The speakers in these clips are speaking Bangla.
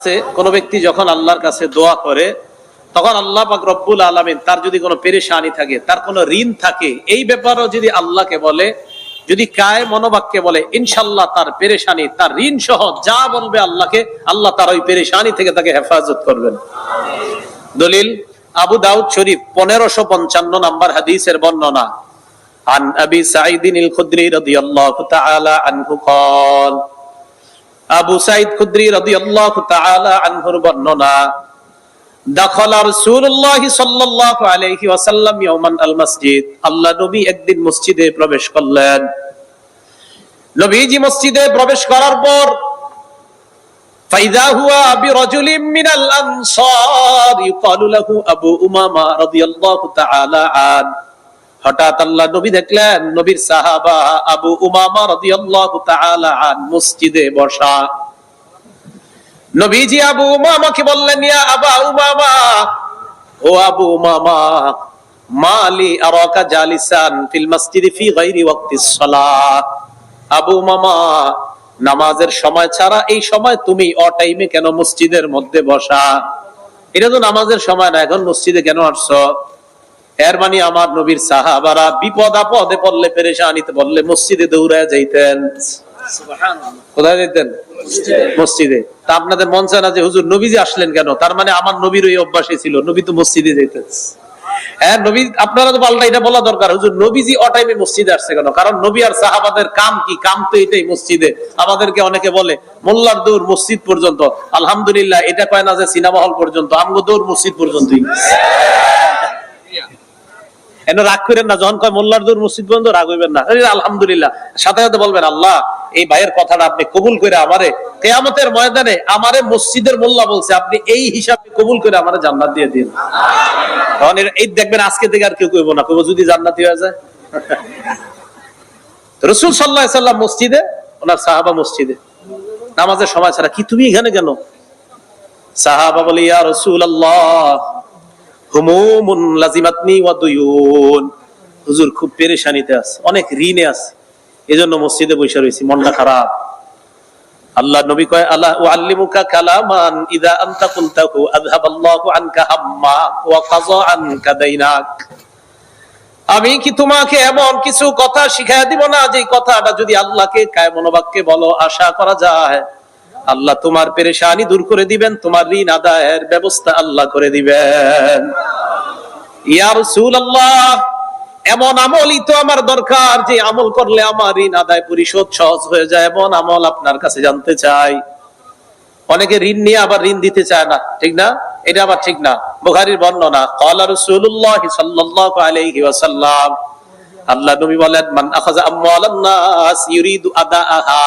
আছে কোন ব্যক্তি যখন আল্লাহর কাছে দোয়া করে তখন আল্লাহ পাক রব্বুল আলমিন তার যদি কোনো পেরেশানি থাকে তার কোনো ঋণ থাকে এই ব্যাপারেও যদি আল্লাহকে বলে যদি কায় মনোবাক্যে বলে ইনশাল্লাহ তার পেরেশানি তার ঋণ সহ যা বলবে আল্লাহকে আল্লাহ তার ওই পেরেশানি থেকে তাকে হেফাজত করবেন দলিল আবু দাউদ শরীফ পনেরোশো পঞ্চান্ন নাম্বার হাদিসের বর্ণনা عن أبي سعيد الخدري رضي الله تعالى عنه قال আবু সাইদ খুদ্রি রাদিয়াল্লাহু তাআলা আনহুর বর্ণনা, দাখল রাসূলুল্লাহ সাল্লাল্লাহু আলাইহি ওয়াসাল্লাম ইয়াওমান আল মসজিদ। আল্লাহ নবী একদিন মসজিদে প্রবেশ করলেন। নবীজি মসজিদে প্রবেশ করার পর, ফাইদা হুয়া বিরাজুলিন মিনাল আনসার, ইউকালু লাহু আবু উমামা রাদিয়াল্লাহু তাআলা আনহু হঠাৎ আল্লাহ নবী দেখলেন, নবীর সাহাবা আবু উমামা রাদিয়াল্লাহু তাআলা আন মসজিদে বসা। নবীজি আবু উমামাকে বললেন, ইয়া আবা উমামা, ও আবু উমামা মালি আরাকা জালিসান ফিল মসজিদ ফি গায়রি ওয়াক্তিস সালাহ। আবু উমামা, নামাজের সময় ছাড়া এই সময় তুমি অ টাইমে কেন মসজিদের মধ্যে বসা? এটা তো নামাজের সময় না, এখন মসজিদে কেন আসছো? এর মানে আমার নবীর সাহাবারা বিপদ আপদে পড়লে পেরেশানিতে বললে মসজিদে দৌড়ায় যাইতেন। কোথায় যাইতেন? মসজিদে। তা আপনাদের মন চায় না যে হুজুর নবীজি আসলেন কেন? তার মানে আমার নবীর ওই অভ্যাসই ছিল নবী তো মসজিদে যাইতেন। হ্যাঁ নবী আপনারা তো পাল্টা এটা বলা দরকার। হুজুর নবীজি অ টাইমে মসজিদে আসছে কেন? কারণ নবী আর সাহাবাদের কাম কি? কাম তো এটাই মসজিদে। আমাদেরকে অনেকে বলে মোল্লার দৌড় মসজিদ পর্যন্ত। আলহামদুলিল্লাহ এটা কয় না যে সিনেমা হল পর্যন্ত আমগো দৌড় মসজিদ পর্যন্তই। এন রাগ করেন না, যখন কয়, মোল্লার দূর মসজিদ বন্ধ, রাগ হইবেন না। আলহামদুলিল্লাহ। সাথে সাথে বলবেন, আল্লাহ, এই ভাইয়ের কথাটা আপনি কবুল করে আমারে কেয়ামতের ময়দানে আমারে মসজিদের মোল্লা বলছে, আপনি এই হিসাবে কবুল করে আমারে জান্নাত দিয়ে দিন। তখন এই দেখবেন, আজকে থেকে আর কেউ কইব না, কইব, যদি জান্নাতি হয়ে যায়। রসুল সাল্লাহ সাল্লাম মসজিদে, ওনার সাহাবা মসজিদে, নামাজের সময় ছাড়া কি, তুমি এখানে কেন? সাহাবা বলে, ইয়া রসুল আল্লাহ হুমুমুন লাজিমাতনি ওয়া দুয়ুন। হুজুর খুব পেরেশানিতে আছে, অনেক ঋণে আছে। এজন্য মসজিদে বসে রয়েছি, মনটা খারাপ। আল্লাহ নবী কয় আল্লাহ কালামান ইদা আনতা কুলতাহু আযহাবাল্লাহু আনকা হাম্মা ওয়া আনকা দাইনাক। আমি কি তোমাকে এমন কিছু কথা শিখাই দিব না যে কথাটা যদি আল্লাহকে কায় মনোবাক্যে বলো, আশা করা যায়? আল্লাহ তোমার পেরেশানি দূর করে দিবেন, তোমার ঋণ আদায়ের ব্যবস্থা আল্লাহ করে দিবেন। রাসূলুল্লাহ, এমন আমলই তো আমার দরকার যে আমল করলে আমার ঋণ আদায় পরিশোধ সহজ হয়ে যায়, এমন আমল আপনার কাছে জানতে চাই। অনেকে ঋণ নিয়ে আবার ঋণ দিতে চায় না, ঠিক না? এটা আবার ঠিক না, বুখারীর বর্ণনা, ক্বালা রাসূলুল্লাহ সাল্লাল্লাহু আলাইহি ওয়াসাল্লাম, আল্লাহ নবী বলেন, মান আখাযা আমওয়ালান নাস, ইউরিদু আদাআহা।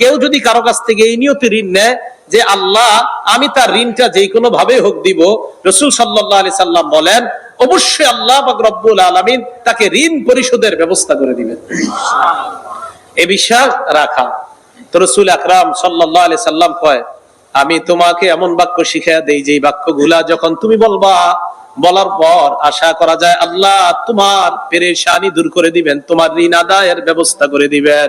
কেউ যদি কারও কাছ থেকে এই নিয়তে ঋণ নেয় যে আল্লাহ, আমি তার ঋণটা যেই কোনো ভাবে হোক দিব, রসুল সাল্লাহ আলি সাল্লাম বলেন, অবশ্যই আল্লাহ রব্বুল আলমিন তাকে ঋণ পরিশোধের ব্যবস্থা করে দিবেন। এ বিশ্বাস রাখা। তো রসুল আকরাম সাল্লাহ আলি সাল্লাম কয়, আমি তোমাকে এমন বাক্য শিখা দেই যে বাক্যগুলা যখন তুমি বলবা, বলার পর আশা করা যায় আল্লাহ তোমার পেরেশানি দূর করে দিবেন, তোমার ঋণ আদায়ের ব্যবস্থা করে দিবেন।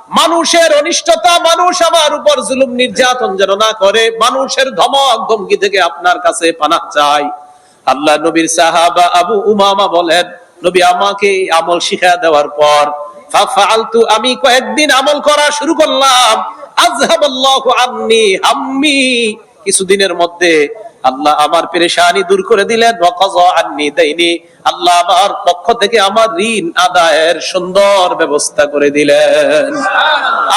মানুষের অনিষ্টতা, মানুষ আমার উপর জুলুম, নির্যাতন যেন না করে, মানুষের ধমক, ধমকি থেকে আপনার কাছে পানা চাই। আল্লাহ নবীর সাহাবা আবু উমামা বলেন, নবী, আমাকে আমল শিখা দেওয়ার পর আমি কয়েকদিন আমল করা শুরু করলাম। আযহাবাল্লাহু আন্নি হাম্মি। কিছুদিনের মধ্যে আল্লাহ আমার পেরেশানি দূর করে দিলেন। আল্লাহ আমার পক্ষ থেকে আমার ঋণ আদায়ের সুন্দর ব্যবস্থা করে দিলেন।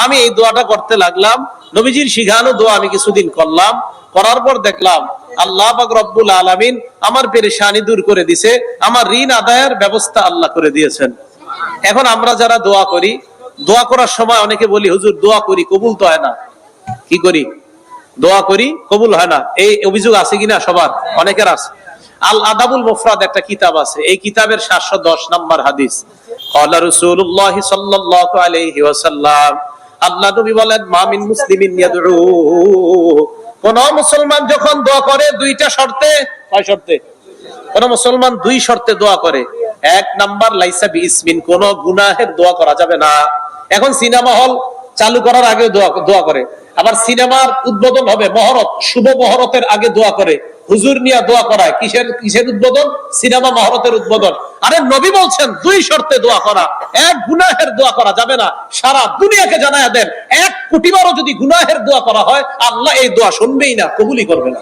আমি এই দোয়াটা করতে লাগলাম। নবীজির শিখানো দোয়া আমি কিছুদিন করলাম। করার পর দেখলাম, আল্লাহ রব্বুল আলামিন আমার পেরেশানি দূর করে দিছে। আমার ঋণ আদায়ের ব্যবস্থা আল্লাহ করে দিয়েছেন। এখন আমরা যারা দোয়া করি, দোয়া করার সময় অনেকে বলি, হুজুর, দোয়া করি, কবুল তো হয় না। কি করি? দোয়া করি, কবুল হয় না। এই অভিযোগ আছে কিনা? সবার অনেকের আছে। আল আদাবুল মুফরাদ একটা কিতাব আছে। এই কিতাবের সাতশো দশ নম্বর হাদিস। কলা রসুল্লাহ ওয়াসাল্লাম, আল্লাহ নবী বলেন মামিন কোন মুসলমান যখন দোয়া করে, দুইটা শর্তে, কয় শর্তে? কোন মুসলমান দুই শর্তে দোয়া করে। এক নাম্বার, লাইসা বি ইসমিন, কোন গুনাহের দোয়া করা যাবে না। এখন সিনেমা হল চালু করার আগে দোয়া করে। আবার সিনেমার উদ্বোধন হবে, মহরত, শুভ মহরতের আগে দোয়া করে। হুজুর নিয়ে দোয়া করায়। কিসের কিসের উদ্বোধন? সিনেমা মহরতের উদ্বোধন। আরে নবী বলছেন, দুই শর্তে দোয়া করা। এক, গুনাহের দোয়া করা যাবে না। সারা দুনিয়াকে জানায় দেন। এক কোটিবারও যদি গুনাহের দোয়া করা হয়, আল্লাহ এই দোয়া শুনবেই না, কবুলই করবে না।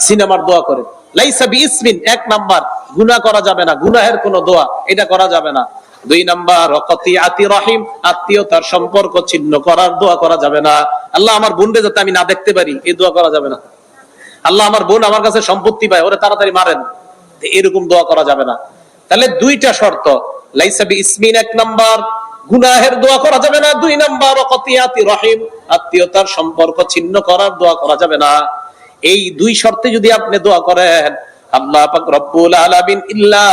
সিনেমার দোয়া করে। লাইসা বি ইসমিন এক নাম্বার। গুনাহ করা যাবে না। গুনাহের কোনো দোয়া। এটা করা যাবে না। দুই নাম্বার অকতি আতি রহিম আত্মীয়তার সম্পর্ক ছিন্ন করার দোয়া করা যাবে না। আল্লাহ আমার বোনরে যাতে আমি না দেখতে পারি, এই দোয়া করা যাবে না। আল্লাহ আমার বোন আমার কাছে সম্পত্তি পায়, ওরে তাড়াতাড়ি মারেন। এরকম দোয়া করা যাবে না। তাহলে দুইটা শর্ত। লাইসা বি ইসমিন এক নাম্বার, গুনাহের দোয়া করা যাবে না। দুই নাম্বার, অকতিয়াতি রহিম, আত্মীয়তার সম্পর্ক ছিন্ন করার দোয়া করা যাবে না। এই দুই শর্তে যদি আপনি দোয়া করেন আল্লাহ পাক রব্বুল আলামিন ইল্লা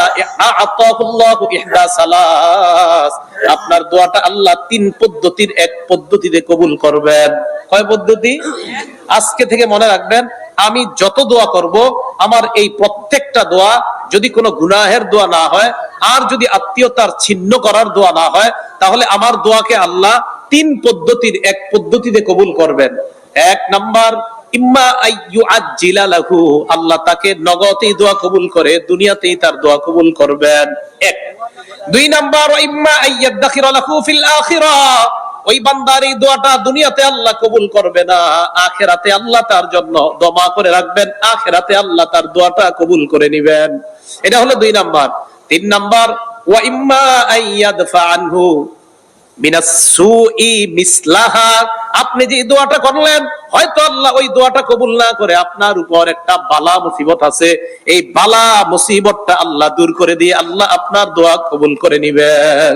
আ'তাহুল্লাহু ইহদা সালাস। আপনার দোয়াটা আল্লাহ তিন পদ্ধতির এক পদ্ধতিতে কবুল করবেন। কয় পদ্ধতি? আজকে থেকে মনে রাখবেন, আমি যত দোয়া করব, আমার এই প্রত্যেকটা দোয়া যদি কোনো গুনাহের দোয়া না হয়, আর যদি আত্মীয়তার ছিন্ন করার দোয়া না হয়, তাহলে আমার দোয়াকে আল্লাহ তিন পদ্ধতির এক পদ্ধতিতে কবুল করবেন। এক নাম্বার ইম্মা লাহু, আল্লাহ তাকে নগদেই দোয়া কবুল করে, দুনিয়াতেই তার দোয়া কবুল করবেন। এক। দুই নাম্বার ইম্মা ওই বান্দার এই দোয়াটা দুনিয়াতে আল্লাহ কবুল করবে না, আখেরাতে আল্লাহ তার জন্য দমা করে রাখবেন, আখেরাতে আল্লাহ তার দোয়াটা কবুল করে নিবেন। এটা হলো দুই নাম্বার। তিন নাম্বার, ওয়া ইম্মা আইয়াদফা আনহু আপনি যে দোয়াটা করলেন, হয়তো আল্লাহ ওই দোয়াটা কবুল না করে আপনার উপর একটা বালা মুসিবত আছে। এই বালা মুসিবতটা আল্লাহ দূর করে দিয়ে আল্লাহ আপনার দোয়া কবুল করে নিবেন।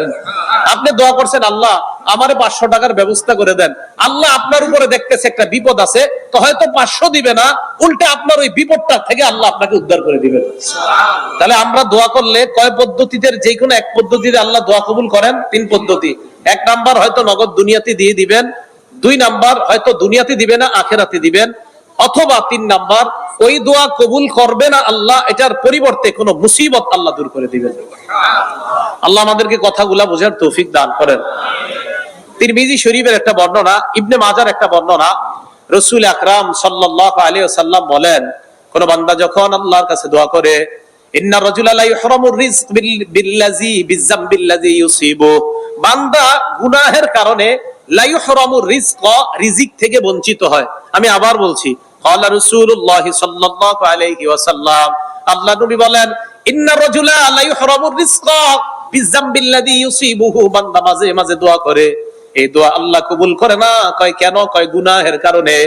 আপনি দোয়া করছেন, আল্লাহ আমার পাঁচশো টাকার ব্যবস্থা করে দেন। আল্লাহ আপনার উপরে দেখতেছে একটা বিপদ আছে তো হয়তো পাঁচশো দিবে না, উল্টে আপনার ওই বিপদটা থেকে আল্লাহ আপনাকে উদ্ধার করে দিবেন। তাহলে আমরা দোয়া করলে কয় পদ্ধতিতে, যে কোনো এক পদ্ধতিতে আল্লাহ দোয়া কবুল করেন? তিন পদ্ধতি। এক নাম্বার হয়তো নগদ দুনিয়াতে দিয়ে দিবেন, দুই নাম্বার হয়তো দুনিয়াতে দিবে না, আখেরাতে দিবেন, অথবা তিন নাম্বার, ওই দোয়া কবুল করবে না আল্লাহ, এটার পরিবর্তে কোনো মুসিবত আল্লাহ দূর করে দিবেন। আল্লাহ আমাদেরকে কথাগুলা বোঝার তৌফিক দান করেন। তিরমিজি শরীফের একটা বর্ণনা, ইবনে মাজার একটা বর্ণনা রসুল আকরাম সাল্লাহ আলী সাল্লাম বলেন, কোন বান্দা যখন আল্লাহর কাছে দোয়া করে থেকে বঞ্চিত হয়। আমি আবার বলছি আল্লাহ নবী বলেন, ইন্না ইউসিবুহু বান্দা মাঝে মাঝে দোয়া করে। এই দোয়া আল্লাহ কবুল করে না, কয় কেন, কয় গুনাহের কারণে।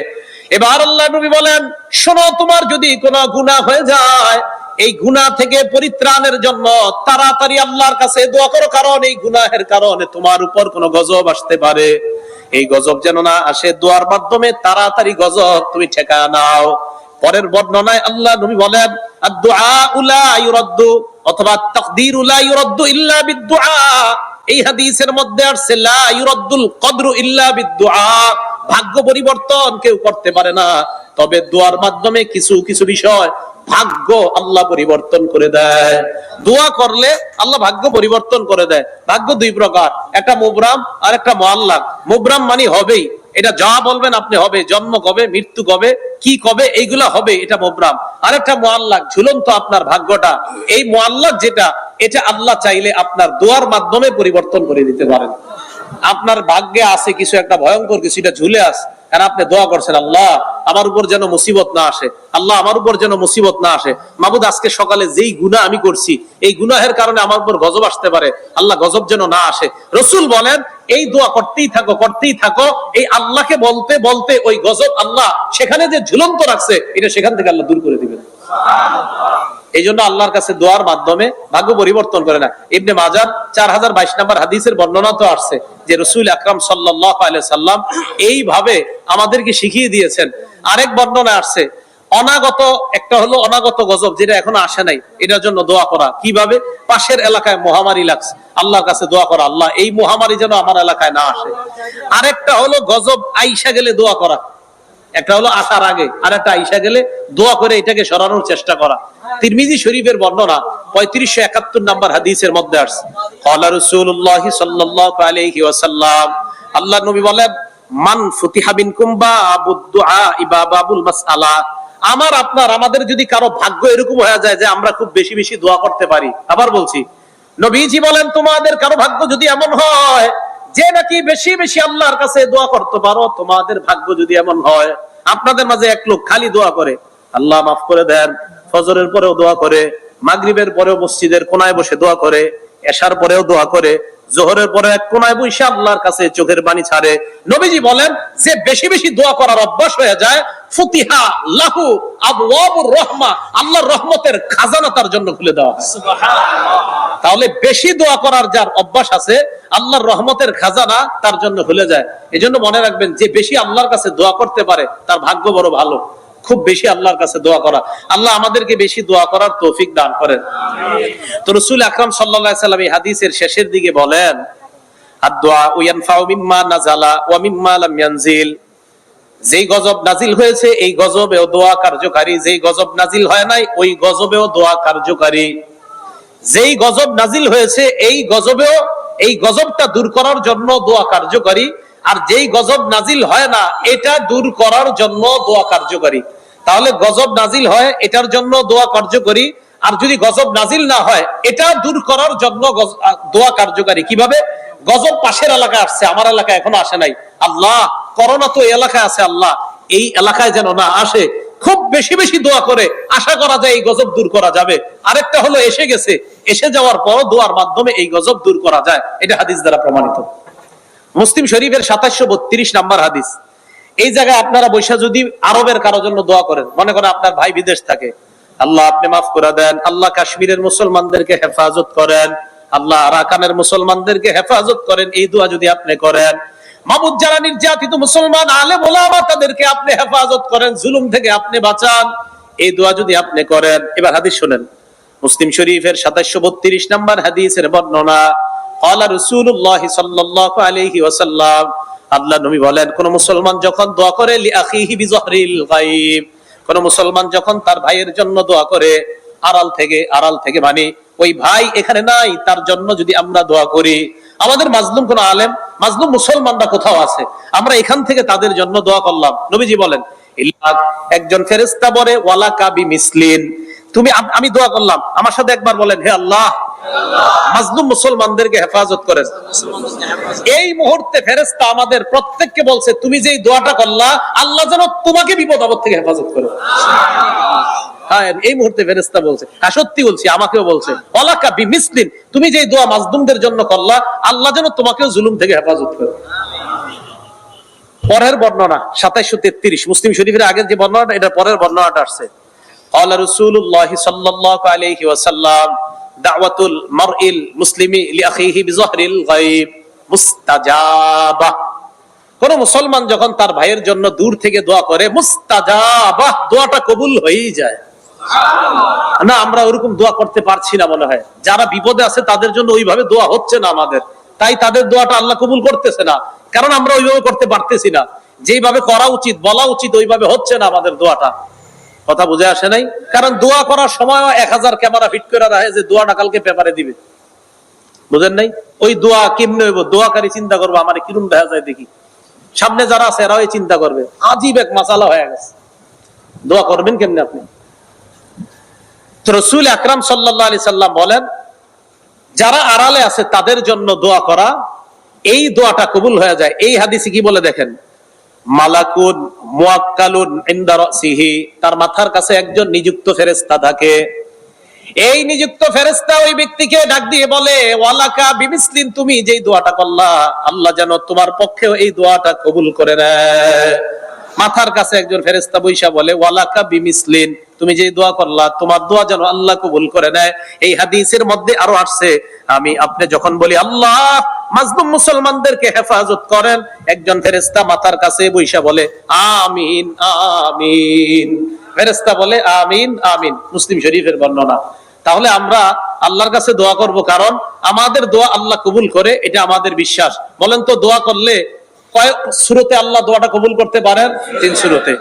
এবার আল্লাহ নবী বলেন, শোনো, তোমার যদি কোনো গুনাহ হয়ে যায়, এই গুনাহ থেকে পরিত্রাণের জন্য তাড়াতাড়ি আল্লাহর কাছে দোয়া করো, কারণ এই গুনাহের কারণে তোমার উপর কোনো গজব আসতে পারে। এই গজব যেন না আসে, দোয়ার মাধ্যমে তাড়াতাড়ি গজব তুমি ঠেকা নাও। পরের বর্ণনায় আল্লাহ নবী বলেন আদ-দুআ উলা ইউরাদ্দু অথবা তাকদীর উলা ইউরাদ্দু ইল্লা বিদ-দুআ এই হাদিসের মধ্যে আসছে, লা ইউরাদ্দুল কদরু ইল্লা বিদ-দুআ। ভাগ্য পরিবর্তন কেউ করতে পারে না। তবে দোয়ার মাধ্যমে কিছু কিছু বিষয় ভাগ্য আল্লাহ পরিবর্তন করে দেয়। দোয়া করলে আল্লাহ ভাগ্য পরিবর্তন করে দেয়। ভাগ্য দুই প্রকার, একটা মুবরাম আর একটা মোয়াল্লাক মুবরাম মানে হবেই। এটা যা বলবেন আপনি হবে। জন্ম কবে, মৃত্যু কবে, কি কবে, এইগুলা হবে, এটা মোবরাম। আর একটা মোয়াল্লাক ঝুলন্ত আপনার ভাগ্যটা। এই মোয়াল্লাক যেটা এটা আল্লাহ চাইলে আপনার দোয়ার মাধ্যমে পরিবর্তন করে দিতে পারেন। আপনার ভাগ্যে আছে কিছু একটা ভয়ঙ্কর, কিছু এটা ঝুলে আছে আর আপনি দোয়া করছেন, আল্লাহ, আমার উপর যেন মুসিবত না আসে। আল্লাহ, আমার উপর যেন মুসিবত না আসে। মাবুদ, আজকে সকালে যেই গুণা আমি করছি, এই গুনাহের কারণে আমার উপর গজব আসতে পারে। আল্লাহ, গজব যেন না আসে। রসুল বলেন, এই দোয়া করতেই থাকো করতেই থাকো। এই আল্লাহকে বলতে বলতে ওই গজব আল্লাহ সেখানে যে ঝুলন্ত রাখছে, এটা সেখান থেকে আল্লাহ দূর করে দিবেন। এই জন্য আল্লাহর কাছে দোয়ার মাধ্যমে ভাগ্য পরিবর্তন করে না ইবনে মাজার চার হাজার বাইশ নম্বর হাদিসের বর্ণনা তো আসছে যে রসুল আকরাম সাল্লাহ সাল্লাম এইভাবে আমাদেরকে শিখিয়ে দিয়েছেন। আরেক বর্ণনা আসছে, অনাগত, একটা হলো অনাগত গজব যেটা এখন আসে নাই, এটার জন্য দোয়া করা। কীভাবে? পাশের এলাকায় মহামারী লাগছে, আল্লাহর কাছে দোয়া করা। আল্লাহ, এই মহামারী যেন আমার এলাকায় না আসে। আরেকটা হলো গজব আইসা গেলে দোয়া করা। একটা হলো আসার আগে, আর একটা আইসা গেলে দোয়া করে এটাকে সরানোর চেষ্টা করা। তিরমিজি শরীফের বর্ণনা পঁয়ত্রিশশো একাত্তর নাম্বার হাদিসের মধ্যে আসছে। কলা রসুল্লাহ ওয়াসাল্লাম আল্লাহ নবী বলেন, মান মাসআলা। আমার, আপনার, আমাদের যদি কারও ভাগ্য এরকম হয়ে যায় যে আমরা খুব বেশি বেশি দোয়া করতে পারি। আবার বলছি, নবীজি বলেন, তোমাদের কারও ভাগ্য যদি এমন হয় যে নাকি বেশি বেশি আল্লাহর কাছে দোয়া করতে পারো, তোমাদের ভাগ্য যদি এমন হয়, আপনাদের মাঝে এক লোক খালি দোয়া করে, আল্লাহ মাফ করে দেন, ফজরের পরেও দোয়া করে, মাগরিবের পরেও মসজিদের কোনায় বসে দোয়া করে, এশার পরেও দোয়া করে, জোহরের পরে এক কোনায় বসে আল্লাহর কাছে চোখের পানি ছাড়ে নবীজি বলেন, যে বেশি বেশি দোয়া করার অভ্যাস হয়ে যায়, ফুতিহা লাহু আবওয়াবুর রহমা, আল্লাহর রহমতের খাজানা তার জন্য খুলে দেওয়া হয়। তাহলে বেশি দোয়া করার যার অভ্যাস আছে আল্লাহর রহমতের খাজানা তার জন্য খুলে যায়। এই জন্য মনে রাখবেন যে বেশি আল্লাহর কাছে দোয়া করতে পারে তার ভাগ্য বড় ভালো। খুব বেশি আল্লাহর কাছে দোয়া করা। আল্লাহ আমাদেরকে বেশি দোয়া করার তৌফিক দান করেন। তো রসুল আকরাম সাল্লাহ সাল্লাম এই হাদিসের শেষের দিকে বলেন যেই গজব নাজিল হয়েছে এই গজবেও দোয়া কার্যকারী। যেই গজব নাজিল হয় নাই ওই গজবেও দোয়া কার্যকারী। যেই গজব নাজিল হয়েছে, এই গজবেও এই গজবটা দূর করার জন্য দোয়া কার্যকারী। আর যেই গজব নাজিল হয় না, এটা দূর করার জন্য দোয়া কার্যকারী। তাহলে গজব নাজিল হয়, এটার জন্য দোয়া কার্যকরী। আর যদি গজব নাজিল না হয়, এটা দূর করার জন্য দোয়া কার্যকারী। কীভাবে? গজব পাশের এলাকায় আসছে, আমার এলাকায় এখনও আসে নাই। আল্লাহ, করোনা তো এলাকায় আছে আল্লাহ। এই এলাকায় যেন না আসে খুব বেশি বেশি দোয়া করে, আশা করা যায় এই গজব দূর করা যাবে। আরেকটা হলো, এসে গেছে। এসে যাওয়ার পর দোয়ার মাধ্যমে এই গজব দূর করা যায়। এটা হাদিস দ্বারা প্রমাণিত। মুসলিম শরীফের সাতাশশো বত্রিশ নাম্বার হাদিস। এই জায়গায় আপনারা বৈশা যদি আরবের কারও জন্য দোয়া করেন, মনে করেন আপনার ভাই বিদেশ থাকে। আল্লাহ, আপনি মাফ করে দেন। আল্লাহ কাশ্মীরের মুসলমানদেরকে হেফাজত করেন। আল্লাহ আরাকানের মুসলমানদেরকে হেফাজত করেন। এই দোয়া যদি আপনি করেন মাবুদ যারা নির্যাতিত মুসলমান আলে মোলামা তাদেরকে আপনি হেফাজত করেন, জুলুম থেকে আপনি বাঁচান। এই দোয়া যদি আপনি করেন, এবার হাদিস শোনেন। মুসলিম শরীফের সাতাশশো বত্রিশ নম্বর হাদিসের বর্ণনা রসুল্লাহ সাল্লাহ আলহি ওসাল্লাম আল্লাহ নবী বলেন, কোন মুসলমান যখন দোয়া করে কোন মুসলমান যখন তার ভাইয়ের জন্য দোয়া করে, আড়াল থেকে আড়াল থেকে মানে ওই ভাই এখানে নাই, তার জন্য যদি আমরা দোয়া করি আমাদের মাজলুম কোন আলেম, মাজলুম মুসলমানরা কোথাও আছে? আমরা এখান থেকে তাদের জন্য দোয়া করলাম। নবীজি বলেন একজন ফেরেস্তা বলে, ওয়ালা কাবি মিসলিন তুমি, আমি দোয়া করলাম। আমার সাথে একবার বলেন, হে আল্লাহ মাজলুম মুসলমানদেরকে হেফাজত করে। এই মুহূর্তে ফেরেস্তা আমাদের প্রত্যেককে বলছে, তুমি যেই দোয়াটা করলা, আল্লাহ যেন তোমাকে বিপদ আপদ থেকে হেফাজত করে। হ্যাঁ, এই মুহূর্তে ফেরেস্তা বলছে। হ্যাঁ সত্যি বলছি, আমাকেও বলছে। অলাকা বিমিসলিন, তুমি যেই দোয়া জন্য করলা, আল্লাহ যেন তোমাকেও জুলুম থেকে হেফাজত করে। পরের বর্ণনা সাতাইশো তেত্রিশ, মুসলিম শরীফের আগের যে বর্ণনাটা এটা পরের বর্ণনাটা আসছে। দাওয়াতুল মারইল মুসলিমি লি আখিহি বিজহরিল গায়ব মুস্তাজাবা। কোন মুসলমান যখন তার ভাইয়ের জন্য দূর থেকে দোয়া করে মুস্তাজাবাহ দোয়াটা কবুল হয়েই যায়। না আমরা ওরকম দোয়া করতে পারছি না মনে হয়। যারা বিপদে আছে তাদের জন্য ওইভাবে দোয়া হচ্ছে না আমাদের। তাই তাদের দোয়াটা আল্লাহ কবুল করতেছে না। কারণ আমরা ওইভাবে করতে পারতেছি না। যেইভাবে করা উচিত বলা উচিত ওইভাবে হচ্ছে না আমাদের দোয়াটা। কথা বুঝে আসে নাই। কারণ দোয়া করার সময় এক হাজার ক্যামেরা ফিট করে রাখে যে দোয়াটা কালকে পেপারে দিবে। বুঝেন নাই? ওই দোয়া কেমনে হইব? দোয়াকারী চিন্তা করব, আমার কিরম দেখা যায় দেখি। সামনে যারা আছে এরাও চিন্তা করবে। আজীব এক মাসালা হয়ে গেছে। দোয়া করবেন কেমনে আপনি? রসুল আকরাম সাল্লাহ আলি সাল্লাম বলেন, যারা আড়ালে আছে তাদের জন্য দোয়া করা, এই দোয়াটা কবুল হয়ে যায়। এই হাদিসে কি বলে দেখেন? মালাকুন মুয়াক্কালুন তার মাথার কাছে একজন নিযুক্ত ফেরেশতা থাকে। এই নিযুক্ত ফেরেস্তা ওই ব্যক্তিকে ডাক দিয়ে বলে, ওয়ালাকা বিমিসলিন, তুমি যেই দোয়াটা করলা, আল্লাহ যেন তোমার পক্ষেও এই দোয়াটা কবুল করে নেয়। মাথার কাছে একজন ফেরেশতা বৈশা বলে, ওয়ালাকা বিমিসলিন, তুমি যে দোয়া করলা, তোমার দোয়া যেন আল্লাহ কবুল করে নেয়। এই হাদিসের মধ্যে আরও আসছে, আমি আপনি যখন বলি, আল্লাহ, মাজলুম মুসলমানদেরকে হেফাজত করেন, একজন ফেরেশতা মাথার কাছে বৈশা বলে, আমিন আমিন। ফেরেশতা বলে, আমিন আমিন। মুসলিম শরীফের বর্ণনা। তাহলে আমরা আল্লাহর কাছে দোয়া করব কারণ আমাদের দোয়া আল্লাহ কবুল করে, এটা আমাদের বিশ্বাস। বলেন তো, দোয়া করলে কয়েক সুরতে আল্লাহ দোয়াটা কবুল করতে পারেন, তিন সুরতে।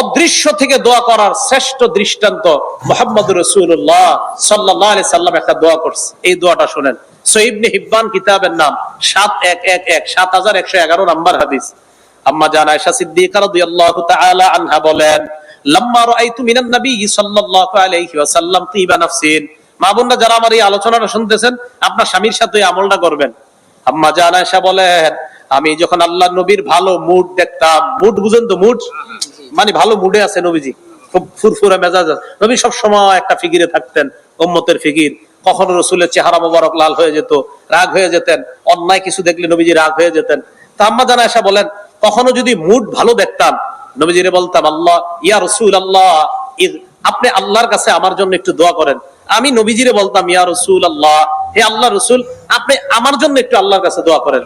অদৃশ্য থেকে দোয়া করার শ্রেষ্ঠ দৃষ্টান্ত মোহাম্মদ রসুল্লাহ সাল্লাহ সাল্লাম একটা দোয়া করছে। এই দোয়াটা শোনেন। সহিবনে হিব্বান কিতাবের নাম, সাত এক এক এক, সাত হাজার একশো এগারো নাম্বার হাদিস। আম্মা জান আয়সা আনহা বলেন মিনান নবী সাল্লাল্লাহু আলাইহি ওয়াসাল্লাম তিবা নাফসিন। মা বোনরা যারা আমার এই আলোচনাটা শুনতেছেন, আপনার স্বামীর সাথে আমলটা করবেন। আম্মা জান আয়সা বলেন আমি যখন আল্লাহ নবীর ভালো মুড দেখতাম মুড বুঝেন তো মুড মানে ভালো মুডে আছে নবীজি। খুব ফুরফুরে মেজাজ। নবী সব সময় একটা ফিকিরে থাকতেন, উম্মতের ফিকির কখনো রসুলের চেহারা মোবারক লাল হয়ে যেত, রাগ হয়ে যেতেন। অন্যায় কিছু দেখলে নবীজি রাগ হয়ে যেতেন। তা আম্মা জানা এসা বলেন, কখনো যদি মুড ভালো দেখতাম, নবীজিরে বলতাম, আল্লাহ, ইয়া রসুল আল্লাহ আপনি আল্লাহর কাছে আমার জন্য একটু দোয়া করেন। আমি নবীজিরে বলতাম, ইয়া রসুল আল্লাহ হে আল্লাহ রসুল, আপনি আমার জন্য একটু আল্লাহর কাছে দোয়া করেন।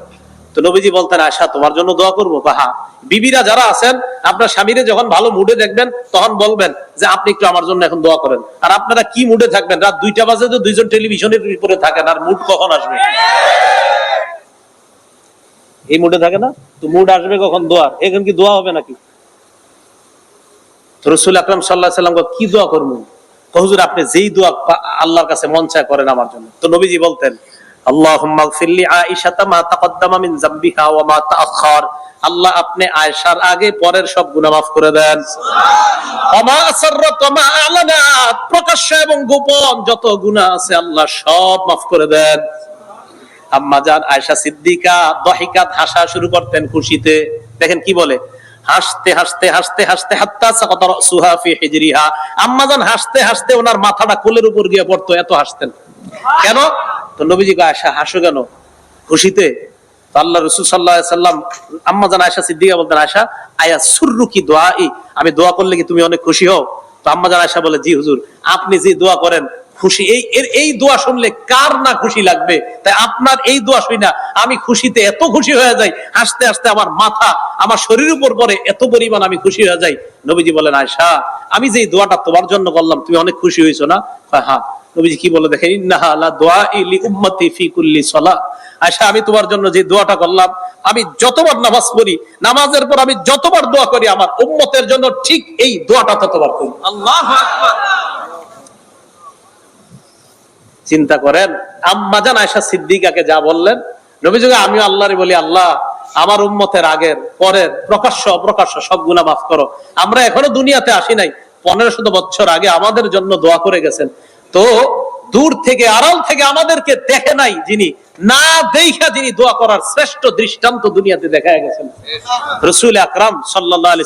তো নবীজি বলতেন আশা তোমার জন্য দোয়া করব। হ্যাঁ বিবিরা যারা আছেন, আপনার স্বামীরে যখন ভালো মুডে দেখবেন, তখন বলবেন যে, আপনি একটু আমার জন্য এখন দোয়া করেন। আর আপনারা কি মুডে থাকবেন? রাত দুইটা বাজে তো দুইজন টেলিভিশনের উপরে থাকেন, আর মুড কখন আসবে? এই মুডে থাকে না? তো মুড আসবে কখন দোয়ার? এখন কি দোয়া হবে নাকি? রসুল আকরম সাল্লাহ সাল্লাম কি দোয়া করব? হুজুর, আপনি যেই দোয়া আল্লাহর কাছে মন চায় করেন আমার জন্য। তো নবীজি বলতেন গফিরলি আয়েশাতা মা তাকদ্দামা মিন যামবিহা ওয়া মা তাআখার আল্লাহ আপনি আয়েশার আগে পরের সব গুনাহ মাফ করে দেন। প্রকাশ্য এবং গোপন যত গুনাহ আছে আল্লাহ সব মাফ করে দেন। আম্মা জান আয়েশা সিদ্দিকা দহিকাত হাসা শুরু করতেন খুশিতে। দেখেন কি বলে? হাসতে হাসতে হাসতে হাসতে হাত্তা সাকাতা রাসুহা ফি হিজরিহা। আম্মা জান হাসতে হাসতে ওনার মাথাটা কোলের উপর গিয়ে পড়তো এত হাসতেন। কেন? তো নবীজি আয়েশা হাসো কেন? খুশিতে? তো আল্লাহ রসুল সাল্লাহ সাল্লাম, আম্মা জান আয়সা সিদ্দিকা বলতেন, আয়সা, আয়া সুররু কি দোয়া আমি দোয়া করলে কি তুমি অনেক খুশি হও? তো আম্মা জান আয়সা বলে, জি হুজুর, আপনি যে দোয়া করেন খুশি। এই, এর, এই দোয়া শুনলে কার না খুশি লাগবে? তাই আপনার এই দোয়া শুনি না, আমি খুশিতে এত খুশি হয়ে যাই, হাসতে হাসতে আমার মাথা, আমার শরীরের উপর পরে এত পরিমাণ আমি খুশি হয়ে যাই। নবীজি বলেন আয়সা আমি যে দোয়াটা তোমার জন্য করলাম, তুমি অনেক খুশি হয়েছো না? হ্যাঁ। নবীজি কি বলে দেখেন ইন্নাহা লা দুআই লি উম্মতি ফি কুল্লি সালাহ আয়সা আমি তোমার জন্য যে দোয়াটা করলাম, আমি যতবার নামাজ পড়ি, নামাজের পর আমি যতবার দোয়া করি, আমার উম্মতের জন্য ঠিক এই দোয়াটা ততবার করি। আল্লাহু চিন্তা করেন। আম্মাজান আয়সা সিদ্দিকাকে যা বললেন নবী যুগে আমি আল্লাহরে বলি আল্লাহ আমার উম্মতের আগের পরের প্রকাশ্য অপ্রকাশ্য সব গুণা মাফ করো। আমরা এখনও দুনিয়াতে আসি নাই। পনেরো শত বছর আগে আমাদের জন্য দোয়া করে গেছেন। তো দূর থেকে আড়াল থেকে আমাদেরকে দেখে নাই যিনি না দেখা যিনি দোয়া করার শ্রেষ্ঠ দৃষ্টান্ত দুনিয়াতে দেখা গেছেন। রসুল আকরাম সাল্লাহ আলি